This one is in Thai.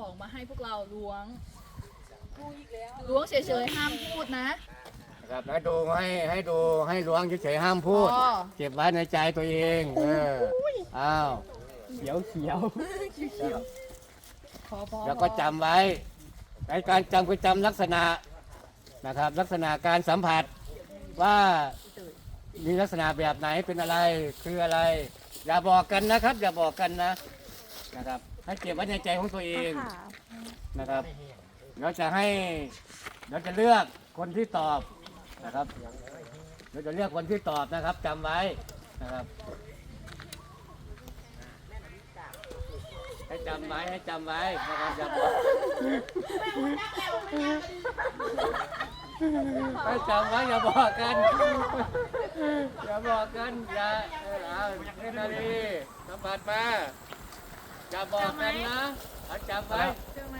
ของมาให้พวกเราล้วงล้วงเฉยๆห้ามพูดนะนะครับให้ดูให้ให้ดูให้ล้วงเฉยๆห้ามพูด อ๋อ เก็บไว้ในใจตัวเองเอออ้าวเขียวเขียวพอพอแล้วก็จำไว้ในการจำคือจำลักษณะนะครับ ลักษณะการสัมผัสว่ามีลักษณะแบบไหนเป็นอะไรคืออะไร อย่าบอกกันนะครับ อย่าบอกกันนะ นะครับ ให้เก็บไว้ในใจของตัวเองนะครับเราจะให้เราจะเลือกคนที่ตอบนะครับเราจะเลือกคนที่ตอบนะครับจำไว้นะครับ ให้จำไว้ให้จำไว้นะครับอย่าบอกให้จำไว้อย่าบอกกันอย่าบอกกันอย่าเออเอาเล่นนาดีสัมผัสมา อย่าบอกกันนะเอาจำไว้ เจอไหม